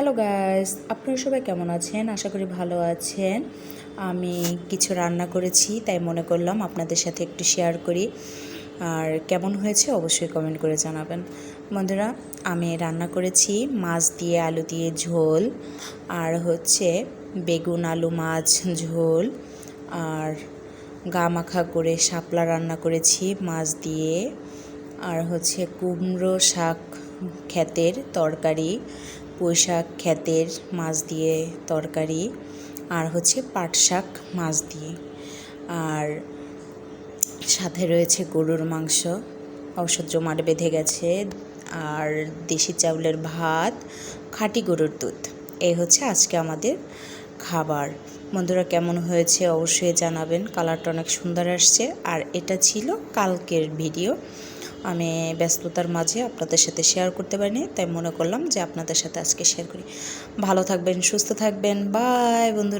Hello guys আপনারা সবাই কেমন আছেন? আশা করি ভালো আছেন। আমি কিছু রান্না করেছি, তাই মনে করলাম আপনাদের সাথে একটু শেয়ার করি। আর কেমন হয়েছে অবশ্যই কমেন্ট করে জানাবেন। বন্ধুরা, আমি রান্না করেছি মাছ দিয়ে আলু দিয়ে ঝোল, আর হচ্ছে বেগুন আলু মাছ ঝোল, আর গা মাখা করে শাপলা রান্না করেছি মাছ দিয়ে, আর হচ্ছে কুমড়ো শাক ক্ষেতের তরকারি পুঁই শাক ক্ষেতের মাছ দিয়ে তরকারি আর হচ্ছে পাট শাক মাছ দিয়ে। আর সাথে রয়েছে গরুর মাংস। অসহ্য জমাট বেঁধে গেছে। আর দেশি চাউলের ভাত, খাঁটি গরুর দুধ। এই হচ্ছে আজকে আমাদের খাবার। বন্ধুরা, কেমন হয়েছে অবশ্যই জানাবেন। কালারটা অনেক সুন্দর আসছে। আর এটা ছিল কালকের ভিডিও। আমি ব্যস্ততার মাঝে আপনাদের সাথে শেয়ার করতে পারিনি, তাই মনে করলাম যে আপনাদের সাথে আজকে শেয়ার করি। ভালো থাকবেন, সুস্থ থাকবেন। বাই বন্ধুরা।